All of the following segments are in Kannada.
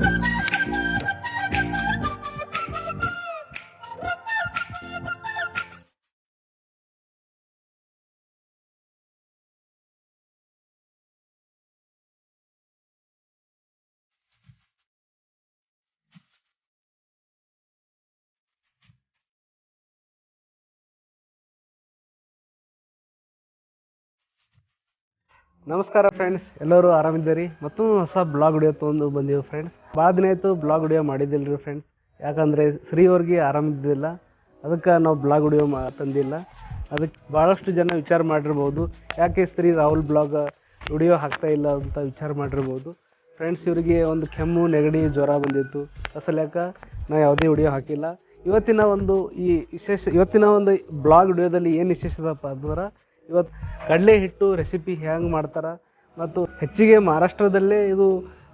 Ha ha ha! ನಮಸ್ಕಾರ ಫ್ರೆಂಡ್ಸ್ ಎಲ್ಲರೂ ಆರಾಮಿದ್ದೀರಿ? ಮತ್ತು ಹೊಸ ಬ್ಲಾಗ್ ವಿಡಿಯೋ ತೊಗೊಂಡು ಬಂದೀವಿ ಫ್ರೆಂಡ್ಸ್ ಭಾಳ ದಿನ ಆಯಿತು ಬ್ಲಾಗ್ ವಿಡಿಯೋ ಮಾಡಿದ್ದಿಲ್ಲ ರೀ ಫ್ರೆಂಡ್ಸ್ ಯಾಕಂದರೆ ಶ್ರೀ ಅವ್ರಿಗೆ ಆರಾಮಿದ್ದಿಲ್ಲ. ಅದಕ್ಕೆ ನಾವು ಬ್ಲಾಗ್ ವಿಡಿಯೋ ಮಾ ತಂದಿಲ್ಲ. ಅದಕ್ಕೆ ಭಾಳಷ್ಟು ಜನ ವಿಚಾರ ಮಾಡಿರ್ಬೋದು. ಯಾಕೆ ಸ್ತ್ರೀ ರಾಹುಲ್ ಬ್ಲಾಗ್ ವಿಡಿಯೋ ಹಾಕ್ತಾ ಇಲ್ಲ ಅಂತ ವಿಚಾರ ಮಾಡಿರ್ಬೋದು. ಫ್ರೆಂಡ್ಸ್ ಇವರಿಗೆ ಒಂದು ಕೆಮ್ಮು, ನೆಗಡಿ, ಜ್ವರ ಬಂದಿತ್ತು. ಅಸಲ್ಯಾಕ ನಾವು ಯಾವುದೇ ವಿಡಿಯೋ ಹಾಕಿಲ್ಲ. ಇವತ್ತಿನ ಒಂದು ಈ ವಿಶೇಷ ಇವತ್ತಿನ ಒಂದು ಬ್ಲಾಗ್ ವಿಡಿಯೋದಲ್ಲಿ ಏನು ವಿಶೇಷದಪ್ಪ ಅಂದ್ರೆ ಇವತ್ತು ಕಡಲೆ ಹಿಟ್ಟು ರೆಸಿಪಿ ಹೆಂಗೆ ಮಾಡ್ತಾರೆ ಮತ್ತು ಹೆಚ್ಚಿಗೆ ಮಹಾರಾಷ್ಟ್ರದಲ್ಲೇ ಇದು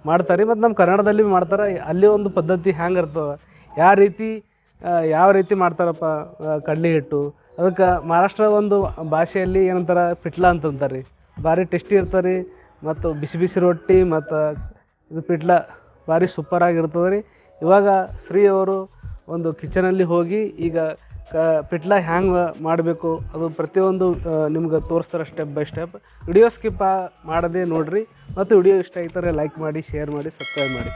ಮಾಡ್ತಾರೆ, ಮತ್ತು ನಮ್ಮ ಕನ್ನಡದಲ್ಲಿ ಮಾಡ್ತಾರೆ. ಅಲ್ಲಿ ಒಂದು ಪದ್ಧತಿ ಹ್ಯಾಂಗೆ ಇರ್ತದೆ, ಯಾವ ರೀತಿ ಯಾವ ರೀತಿ ಮಾಡ್ತಾರಪ್ಪ ಕಡಲೆ ಹಿಟ್ಟು? ಅದಕ್ಕೆ ಮಹಾರಾಷ್ಟ್ರ ಒಂದು ಭಾಷೆಯಲ್ಲಿ ಏನಂತಾರೆ, ಪಿಟ್ಲಾ ಅಂತಂತಾರೆ ರೀ ಭಾರಿ ಟೇಸ್ಟಿ ಇರ್ತಾರೆ ರೀ ಮತ್ತು ಬಿಸಿ ಬಿಸಿ ರೊಟ್ಟಿ ಮತ್ತು ಇದು ಪಿಟ್ಲ ಭಾರಿ ಸೂಪರ್ ಆಗಿರ್ತದೆ ರೀ ಇವಾಗ ಶ್ರೀ ಅವರು ಒಂದು ಕಿಚನಲ್ಲಿ ಹೋಗಿ ಈಗ ಕ, ಪಿಟ್ಲ ಹ್ಯಾಂಗೆ ಮಾಡಬೇಕು? ಅದು ಪ್ರತಿಯೊಂದು ನಿಮ್ಗೆ ತೋರಿಸ್ತಾರೆ step by step video skip ಮಾಡದೆ ನೋಡಿರಿ. ಮತ್ತು ವಿಡಿಯೋ ಇಷ್ಟ ಆಯ್ತಾರೆ ಲೈಕ್ ಮಾಡಿ ಶೇರ್ ಮಾಡಿ ಸಬ್ಸ್ಕ್ರೈಬ್ ಮಾಡಿ.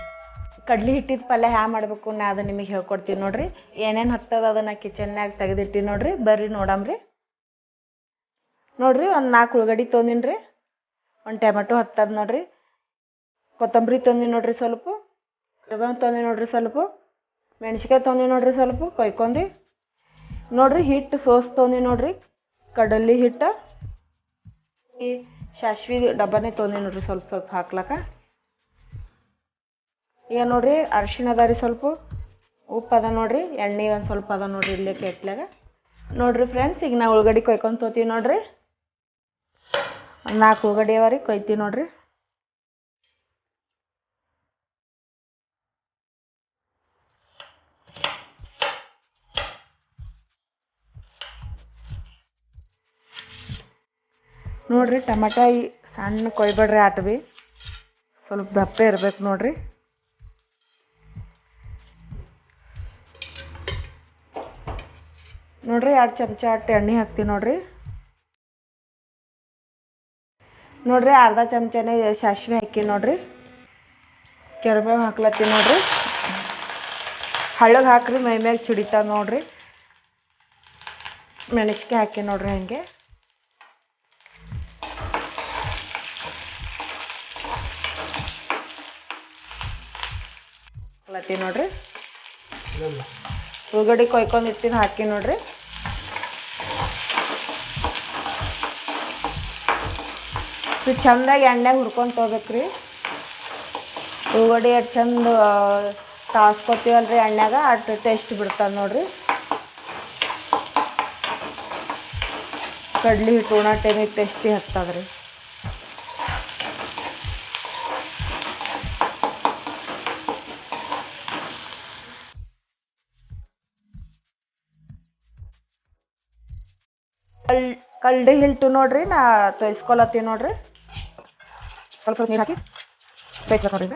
ಕಡ್ಲಿ ಹಿಟ್ಟಿದ ಪಲ್ಯ ಹ್ಯಾ ಮಾಡಬೇಕು ನಾ ಅದು ನಿಮಗೆ ಹೇಳ್ಕೊಡ್ತೀನಿ ನೋಡ್ರಿ. ಏನೇನು ಹತ್ತದ ಅದನ್ನ ಕಿಚನ್ಯಾಗ ತೆಗೆದಿಟ್ಟಿ ನೋಡ್ರಿ. ಬರ್ರಿ ನೋಡಮ್ರಿ ನೋಡ್ರಿ ಒಂದು ನಾಲ್ಕು ಉಳ್ಳಾಗಡ್ಡಿ ತೊಂದಿನಿ ರೀ. ಒಂದು ಟೊಮೆಟೊ ಹತ್ತದ ನೋಡ್ರಿ. ಕೊತ್ತಂಬರಿ ತೊಂದಿನಿ ನೋಡ್ರಿ ಸ್ವಲ್ಪ. ಕರಿಬೇವು ತೊಗೊಂದಿನಿ ನೋಡ್ರಿ ಸ್ವಲ್ಪ. ಮೆಣಸಿಕಾಯಿ ತೊಂದಿನಿ ನೋಡ್ರಿ ಸ್ವಲ್ಪ. ಕೊಯ್ಕೊಂಡಿ. ನೋಡ್ರಿ ಹಿಟ್ಟು ಸೋಸ್ತೋನಿ ನೋಡ್ರಿ. ಕಡಲಿ ಹಿಟ್ಟು. ಈ ಸಾಸ್ವಿ ಡಬ್ಬನೇ ತೋನಿ ನೋಡ್ರಿ ಸ್ವಲ್ಪ ಸ್ವಲ್ಪ ಹಾಕ್ಲಕ್ಕ. ಈಗ ನೋಡ್ರಿ ಅರಿಶಿಣ ಅದ ರೀ ಸ್ವಲ್ಪ. ಉಪ್ಪು ಅದ ನೋಡ್ರಿ, ಎಣ್ಣೆ ಒಂದು ಸ್ವಲ್ಪ ಅದ ನೋಡ್ರಿ ಇಲ್ಲೇ ಕೆಟ್ಲಾಗ. ನೋಡ್ರಿ ಫ್ರೆಂಡ್ಸ್ ಈಗ ನಾವು ಉಳ್ಳಾಗಡ್ಡಿ ಕೊಯ್ಕೊಂಡು ತೊತೀವಿ ನೋಡ್ರಿ. ನಾಲ್ಕು ಉಳ್ಳಾಗಡ್ಡಿ ಅವ ರೀ, ಕೊಯ್ತೀವಿ ನೋಡ್ರಿ. ನೋಡ್ರಿ ಟಮಾಟಾಯಿ ಸಣ್ಣ ಕೊಯ್ಬೇಡ್ರಿ ಆಟ ಭೀ ಸ್ವಲ್ಪ ದಪ್ಪೆ ಇರ್ಬೇಕು ನೋಡಿರಿ. ನೋಡ್ರಿ ಎರಡು ಚಮಚ ಅಟ್ಟು ಎಣ್ಣೆ ಹಾಕ್ತೀವಿ ನೋಡಿರಿ. ನೋಡಿರಿ ಅರ್ಧ ಚಮಚನೇ ಸಾಸಿವೆ ಹಾಕಿ ನೋಡಿರಿ. ಕೆರಬೇವು ಹಾಕ್ಲತ್ತೀವಿ ನೋಡಿರಿ. ಹಳ್ಳಗೆ ಹಾಕ್ರಿ ಮೈ ಮ್ಯಾಗ ಚಿಡಿತಾವೆ ನೋಡ್ರಿ. ಹಾಕಿ ನೋಡಿರಿ ಹಂಗೆ. ಹಾಕ್ಲತ್ತೀನಿ ನೋಡ್ರಿ. ಉಳ್ಳಾಗಡ್ಡಿ ಕೊಯ್ಕೊಂಡು ಇಟ್ಟಿದ್ದು ಹಾಕಿ ನೋಡ್ರಿ. ಇದು ಚಂದಾಗಿ ಎಣ್ಣೆ ಹುರ್ಕೊಂಡು ತೊಗೋಬೇಕ್ರಿ. ಉಳ್ಳಾಗಡ್ಡಿ ಎಷ್ಟು ಚಂದ ತಾಸ್ಕೊತೀವಲ್ರಿ ಎಣ್ಣೆಗ, ಅಷ್ಟು ಟೇಸ್ಟ್ ಬಿಡ್ತದೆ ನೋಡ್ರಿ. ಕಡ್ಲಿ ಹಿಟ್ಟು ಉಣ ಟೈಮಿಗೆ ಟೇಸ್ಟಿ ಹತ್ತದ್ರಿ. ಕಲ್ ಕಲ್ಡಿ ನೋಡ್ರಿ, ನಾ ತೊಯ್ಸ್ಕೊಳತ್ತೀನಿ ನೋಡ್ರಿ. ಸ್ವಲ್ಪ ಸ್ವಲ್ಪ ನೀರು ಹಾಕಿ ಬೇಯಿಸ್ಬೇಕು ನೋಡ್ರಿ.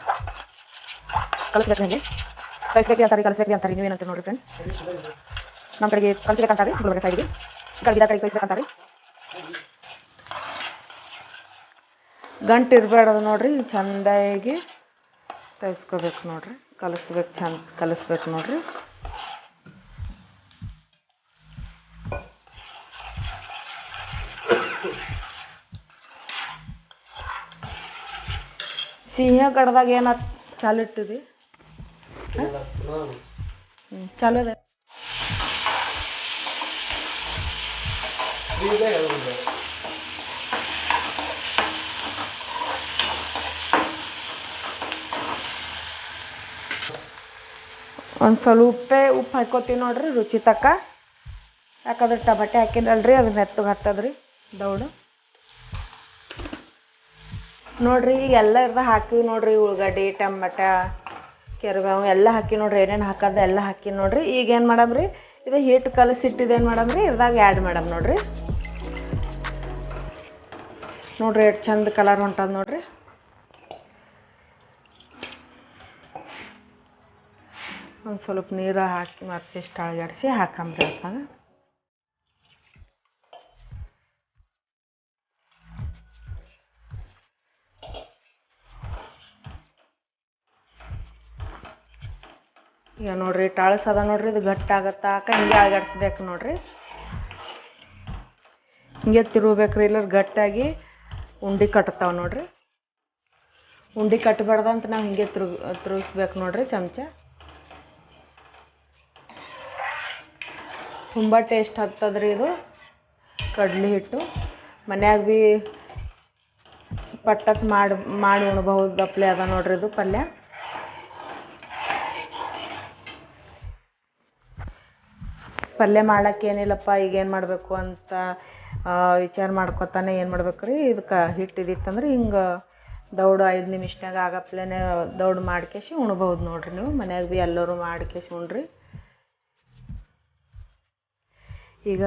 ಕಲಿಸ್ಬೇಕು ನಿಮಗೆ ಕಲಿಸ್ಬೇಕು ಅಂತಾರೆ ಕಲಿಸ್ಬೇಕು ಅಂತಾರೆ ನೀವೇನಂತ ನೋಡ್ರಿ ಫ್ರೆಂಡ್ಸ್ ನಮ್ಮ ಕಡೆಗೆ ಕಲಿಸ್ಬೇಕಂತಾರೆ ಗುಲ್ಬರ್ಗ ಸೈಡ್ಗೆ ಕಲ್ಗಿದ ಕಡೆಗೆ ಕಲಿಸ್ಬೇಕಂತಾರೆ ಗಂಟು ಇರಬೇಡದು ನೋಡ್ರಿ, ಚಂದಾಗಿ ತೊಯ್ಸ್ಕೋಬೇಕು ನೋಡ್ರಿ. ಕಲಿಸ್ಬೇಕು ಚಂದ ಕಲಿಸ್ಬೇಕು ನೋಡ್ರಿ. ಸಿಂಹ ಗಡ್ದಾಗ ಏನ ಚಾಲು ಇಟ್ಟಿದಿ? ಹ್ಮ್, ಚಾಲು ಅದ. ಒಂದು ಸ್ವಲ್ಪ ಉಪ್ಪೆ ಹಾಕ್ಕೋತೀವಿ ನೋಡ್ರಿ ರುಚಿ ತಕ್ಕ. ಯಾಕಂದ್ರೆ ಟಮಾಟೆ ಹಾಕಿನಲ್ರಿ ಅದನ್ನ ಮೆತ್ತಗೆ ಹತ್ತದ್ರಿ ದೌಡು. ನೋಡ್ರಿ ಈಗ ಎಲ್ಲ ಇರ್ದ ಹಾಕಿ ನೋಡ್ರಿ ಉಳ್ಳಾಗಡ್ಡಿ ಟಮಟ, ಕೆರ್ಗಾವ್ ಎಲ್ಲ ಹಾಕಿ ನೋಡ್ರಿ, ಏನೇನು ಹಾಕೋದು ಎಲ್ಲ ಹಾಕಿ ನೋಡ್ರಿ. ಈಗ ಏನು ಮಾಡಮ್ರಿ? ಇದು ಹಿಟ್ಟು ಕಲಸಿಟ್ಟಿದ್ದು ಏನು ಮಾಡಮ್ರಿ? ಇದ್ರಾಗ ಆ್ಯಡ್ ಮಾಡಮ್ ನೋಡ್ರಿ. ನೋಡ್ರಿ ಎಷ್ಟು ಚಂದ ಕಲರ್ ಹೊಂಟದ ನೋಡ್ರಿ. ಒಂದು ಸ್ವಲ್ಪ ನೀರು ಹಾಕಿ ಮತ್ತೆ ಇಷ್ಟು ಅಳಗಾಡಿಸಿ ಹಾಕಂಬ್ರಿ ಅತ್ತಾಗ ಈಗ ನೋಡ್ರಿ ಅದ ನೋಡ್ರಿ, ಇದು ಗಟ್ಟಾಗತ್ತಾಕ ಹಿಂಗೆ ಅಳಗಾಡ್ಸ್ಬೇಕು ನೋಡ್ರಿ. ಹಿಂಗೆ ತಿರುಗ್ಬೇಕ್ರಿ ಇಲ್ಲ ಗಟ್ಟಾಗಿ ಉಂಡೆ ಕಟ್ತಾವ ನೋಡ್ರಿ. ಉಂಡೆ ಕಟ್ಟಬಾರ್ದಂತ ನಾವು ಹಿಂಗೆ ತಿರುಗ್, ತಿರುಗಿಸ್ಬೇಕು ನೋಡ್ರಿ ಚಮಚ. ತುಂಬ ಟೇಸ್ಟ್ ಹತ್ತದ್ರಿ ಇದು, ಕಡ್ಲಿ ಹಿಟ್ಟು. ಮನ್ಯಾಗ ಭೀ ಪಟ್ಟಕ್ಕೆ ಮಾಡಿ ಮಾಡಿ ಉಣ್ಬಹುದು ದಪ್ಲೆ ಅದ ನೋಡ್ರಿ ಇದು ಪಲ್ಯ. ಪಲ್ಯ ಮಾಡಕ್ಕೆ ಏನಿಲ್ಲಪ್ಪ ಈಗ ಏನು ಮಾಡಬೇಕು ಅಂತ ವಿಚಾರ ಮಾಡ್ಕೊತಾನೆ ಏನು ಮಾಡ್ಬೇಕು ರೀ? ಇದಕ್ಕೆ ಹಿಟ್ಟು ಇದಿತ್ತಂದ್ರೆ ಹಿಂಗೆ ದೌಡು ಐದು ನಿಮಿಷನಾಗ ಆಗಪ್ಲೇ ದೌಡು ಮಾಡ್ಕೇಸಿ ಉಣ್ಬೋದು ನೋಡ್ರಿ ನೀವು. ಮನ್ಯಾಗ ಭೀ ಎಲ್ಲರೂ ಮಾಡ್ಕೇಶಿ ಉಣ್ರಿ. ಈಗ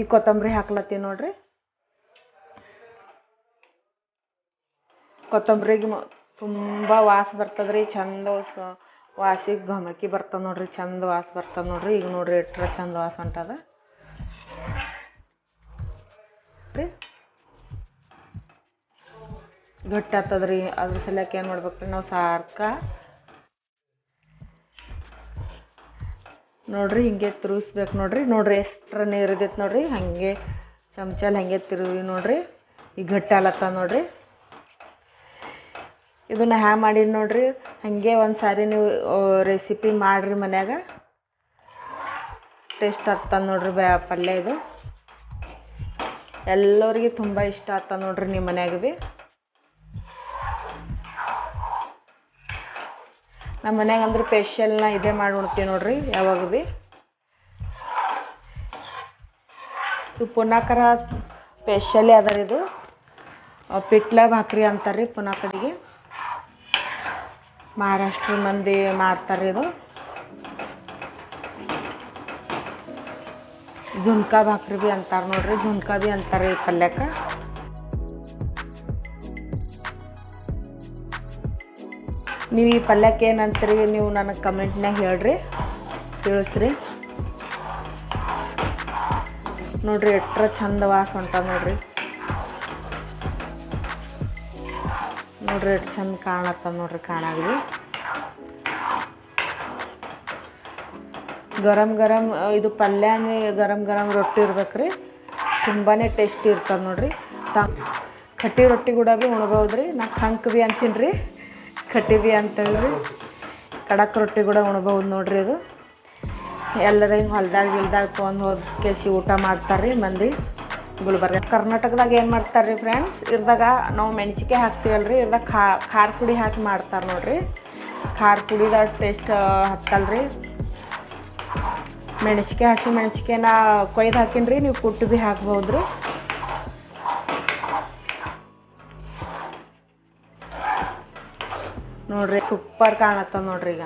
ಈ ಕೊತ್ತಂಬರಿ ಹಾಕ್ಲತ್ತೀವಿ ನೋಡ್ರಿ. ಕೊತ್ತಂಬರಿಗೆ ತುಂಬ ವಾಸ ಬರ್ತದ್ರಿ, ಚಂದ ವಾಸಿಗೆ ಘಮಕಿ ಬರ್ತದ ನೋಡ್ರಿ ಚಂದ ವಾಸ ಬರ್ತದ ನೋಡ್ರಿ. ಈಗ ನೋಡ್ರಿ ಎಟ್ರ ಚಂದ ವಾಸ ಹೊಂಟದ ರೀ. ಗಟ್ಟಿ ಆಗ್ತದ್ರಿ ಅದ್ರ ಸಲಕ್ಕೆ ಏನು ಮಾಡ್ಬೇಕ್ರಿ ನಾವು ಸಾರ್ಕ. ನೋಡ್ರಿ ಹಿಂಗೆ ತಿರುಗಿಸ್ಬೇಕು ನೋಡ್ರಿ. ನೋಡ್ರಿ ಎಷ್ಟ್ರ ನೀರು ಇದೈತೆ ನೋಡ್ರಿ. ಹಾಗೆ ಚಮಚಲ್ಲಿ ಹಾಗೆ ತಿರುಗಿ ನೋಡ್ರಿ. ಈಗ ಗಟ್ಟಿ ಆಲತ್ತ ನೋಡ್ರಿ. ಇದನ್ನ ಹ್ಯಾ ಮಾಡಿ ನೋಡಿರಿ. ಹಾಗೆ ಒಂದು ಸಾರಿ ನೀವು ರೆಸಿಪಿ ಮಾಡಿರಿ ಮನ್ಯಾಗ. ಟೇಸ್ಟ್ ಆಗ್ತದ ನೋಡಿರಿ ಬ್ಯಾ ಪಲ್ಯ ಇದು. ಎಲ್ಲರಿಗೆ ತುಂಬ ಇಷ್ಟ ಆಗ್ತದ ನೋಡ್ರಿ ನಿಮ್ಮ ಮನ್ಯಾಗ ಭೀ ನಮ್ಮ ಮನ್ಯಾಗ ಅಂದ್ರೆ ಸ್ಪೆಷಲ್ನ ಇದೇ ಮಾಡಿ ಉಣ್ತೀವಿ ನೋಡ್ರಿ, ಯಾವಾಗ ಭೀ ಇದು ಪುನಾಕರ ಸ್ಪೆಷಲಿ ಅದ ರೀ ಇದು. ಪಿಟ್ಲ ಭಾಕ್ರಿ ಅಂತಾರೆ ರೀ ಮಹಾರಾಷ್ಟ್ರ ಮಂದಿ ಮಾಡ್ತಾರೆ ಇದು. ಜುನ್ಕಾ ಭಾಕ್ರಿ ಭೀ ಅಂತಾರೆ ನೋಡ್ರಿ ಜುನ್ಕಾ ಭೀ ಅಂತಾರೆ ಈ ಪಲ್ಯಕ್ಕೆ. ನೀವು ಈ ಪಲ್ಯಕ್ಕೆ ಏನಂತೀರಿ ನೀವು ನನಗೆ ಕಮೆಂಟ್ನಾಗ ಹೇಳ್ರಿ, ತಿಳಿಸ್ರಿ. ನೋಡ್ರಿ ಎಷ್ಟ್ರ ಚಂದ ವಾಸ ಹೊಂಟ ನೋಡ್ರಿ. ನೋಡ್ರಿ ಎಷ್ಟು ಚಂದ ಕಾಣತ್ತ ನೋಡ್ರಿ, ಕಾಣಾಗ್ಲಿ. ಗರಂ ಗರಂ ಇದು ಪಲ್ಯನೇ ಗರಂ ಗರಂ ರೊಟ್ಟಿ ಇರ್ಬೇಕ್ರಿ. ತುಂಬಾ ಟೇಸ್ಟಿ ಇರ್ತದೆ ನೋಡ್ರಿ. ಕಟ್ಟಿ ರೊಟ್ಟಿ ಕೂಡ ಭೀ ಉಣ್ಬೋದು ರೀ ನಾ ಕಂಕ್ ಭೀ ಅಂತೀನಿ ರೀ ಕಟ್ಟಿ ಭೀ ಅಂತೇಳಿ ಕಡಕ್ ರೊಟ್ಟಿ ಕೂಡ ಉಣ್ಬೋದು ನೋಡ್ರಿ ಇದು. ಎಲ್ಲರ ಹಿಂಗೆ ಹೊಲ್ದಾಗ ಗಿಲ್ದಾಗ ತೊಗೊಂಡು ಹೋದ್ ಕೇಸಿ ಊಟ ಮಾಡ್ತಾರೆ ರೀ ಮಂದಿ. ಗುಲ್ಬರ್ಗ. ಕರ್ನಾಟಕದಾಗ ಏನು ಮಾಡ್ತಾರೆ ರೀ ಫ್ರೆಂಡ್ಸ್ ಇರ್ದಾಗ ನಾವು ಮೆಣಸಿಕಾಯಿ ಹಾಕ್ತೀವಲ್ರಿ. ಇರ್ದಾಗ ಖಾ, ಖಾರ ಪುಡಿ ಹಾಕಿ ಮಾಡ್ತಾರೆ ನೋಡ್ರಿ. ಖಾರ ಪುಡಿದಾಗ ಟೇಸ್ಟ್ ಹತ್ತಲ್ರಿ. ಮೆಣಸಿಕಾಯಿ ಹಸಿ ಮೆಣಸಿಕಾಯಿನ ಕೊಯ್ದು ಹಾಕಿನ್ರಿ. ನೀವು ಕುಟ್ಟು ಭೀ ಹಾಕ್ಬೋದು ರೀ ನೋಡ್ರಿ ಸೂಪರ್ ಕಾಣತ್ತದ ನೋಡ್ರಿ ಈಗ.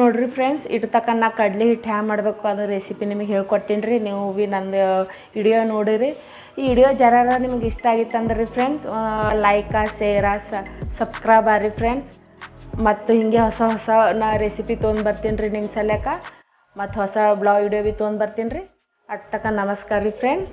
ನೋಡ್ರಿ ಫ್ರೆಂಡ್ಸ್ ಇಟ್ಟು ತಕ್ಕ ನಾ ಕಡ್ಲೆ ಹಿಟ್ಟು ಹ್ಯಾಂಗ ಮಾಡಬೇಕು ಅದು ರೆಸಿಪಿ ನಿಮಗೆ ಹೇಳ್ಕೊಟ್ಟೀನಿ ರೀ. ನೀವು ಭೀ ನಂದು ವಿಡಿಯೋ ನೋಡಿರಿ. ಈ ವಿಡಿಯೋ ಜರಾರ ನಿಮ್ಗೆ ಇಷ್ಟ ಆಗಿತ್ತಂದ್ರೆ ಫ್ರೆಂಡ್ಸ್ ಲೈಕ ಶೇರ ಸಬ್ಸ್ಕ್ರೈಬ್ ಆರಿ ಫ್ರೆಂಡ್ಸ್ ಮತ್ತು ಹಿಂಗೆ ಹೊಸ ಹೊಸ ನಾ ರೆಸಿಪಿ ತೊಗೊಂಡು ಬರ್ತೀನಿ ರೀ ನಿಮ್ಮ ಸಲ್ಯಾಕ. ಮತ್ತು ಹೊಸ ಬ್ಲಾಗ್ ವಿಡಿಯೋ ಬಿ ತೊಗೊಂಡು ಬರ್ತೀನಿ ರೀ. ಅಟ್ಟಕ ನಮಸ್ಕಾರ ರೀ ಫ್ರೆಂಡ್ಸ್